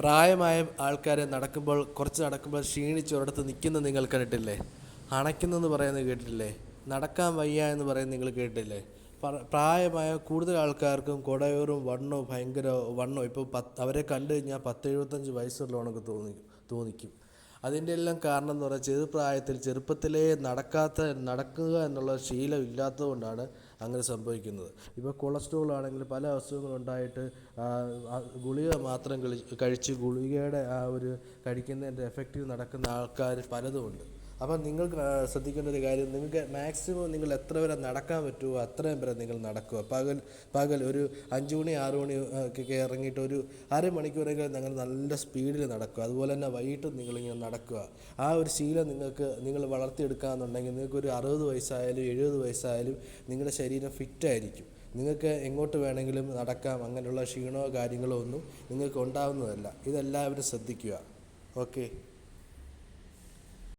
പ്രായമായ ആൾക്കാരെ നടക്കുമ്പോൾ കുറച്ച് നടക്കുമ്പോൾ ക്ഷീണിച്ച് ഒരിടത്ത് നിൽക്കുന്നത് നിങ്ങൾ കണ്ടിട്ടില്ലേ? അണയ്ക്കുന്നെന്ന് പറയുന്നത് കേട്ടിട്ടില്ലേ? നടക്കാൻ വയ്യ എന്ന് പറയുന്നത് നിങ്ങൾ കേട്ടിട്ടില്ലേ? പ്രായമായ കൂടുതൽ ആൾക്കാർക്കും കുടയൂറും വണ്ണവും ഭയങ്കര വണ്ണവും ഇപ്പോൾ പത്ത് അവരെ കണ്ടു കഴിഞ്ഞാൽ പത്ത് എഴുപത്തഞ്ച് വയസ്സുള്ളവണക്ക് തോന്നി തോന്നിക്കും. അതിന്റെ എല്ലാം കാരണം എന്ന് പറഞ്ഞാൽ ചെറുപ്രായത്തിൽ ചെറുപ്പത്തിലേ നടക്കാത്ത നടക്കുക എന്നുള്ള ശീലം ഇല്ലാത്തതുകൊണ്ടാണ് അങ്ങനെ സംഭവിക്കുന്നത്. ഇപ്പോൾ കൊളസ്ട്രോൾ ആണെങ്കിൽ പല അസുഖങ്ങളുണ്ടായിട്ട് ഗുളിക മാത്രം കഴിച്ച് ഗുളികയുടെ ആ ഒരു കഴിക്കുന്നതിന്റെ എഫക്റ്റീവ് നടക്കുന്ന ആൾക്കാർ പലതുമുണ്ട്. അപ്പം നിങ്ങൾ ശ്രദ്ധിക്കേണ്ട ഒരു കാര്യം നിങ്ങൾക്ക് മാക്സിമം നിങ്ങൾ എത്ര വരെ നടക്കാൻ പറ്റുമോ അത്രയും വരെ നിങ്ങൾ നടക്കുക. പകൽ പകൽ ഒരു അഞ്ച് മണി ആറ് മണി ഒക്കെ ഇറങ്ങിയിട്ട് ഒരു അരമണിക്കൂറെങ്കിലും നിങ്ങൾ നല്ല സ്പീഡിൽ നടക്കുക. അതുപോലെ തന്നെ വൈകിട്ടും നിങ്ങളിങ്ങനെ നടക്കുക. ആ ഒരു ശീലം നിങ്ങൾക്ക് നിങ്ങൾ വളർത്തിയെടുക്കുകയെന്നുണ്ടെങ്കിൽ നിങ്ങൾക്ക് ഒരു അറുപത് വയസ്സായാലും എഴുപത് വയസ്സായാലും നിങ്ങളുടെ ശരീരം ഫിറ്റായിരിക്കും നിങ്ങൾക്ക് എങ്ങോട്ട് വേണമെങ്കിലും നടക്കാം അങ്ങനെയുള്ള ക്ഷീണമോ കാര്യങ്ങളോ ഒന്നും നിങ്ങൾക്ക് ഉണ്ടാവുന്നതല്ല. ഇതെല്ലാവരും ശ്രദ്ധിക്കുക. ഓക്കെ?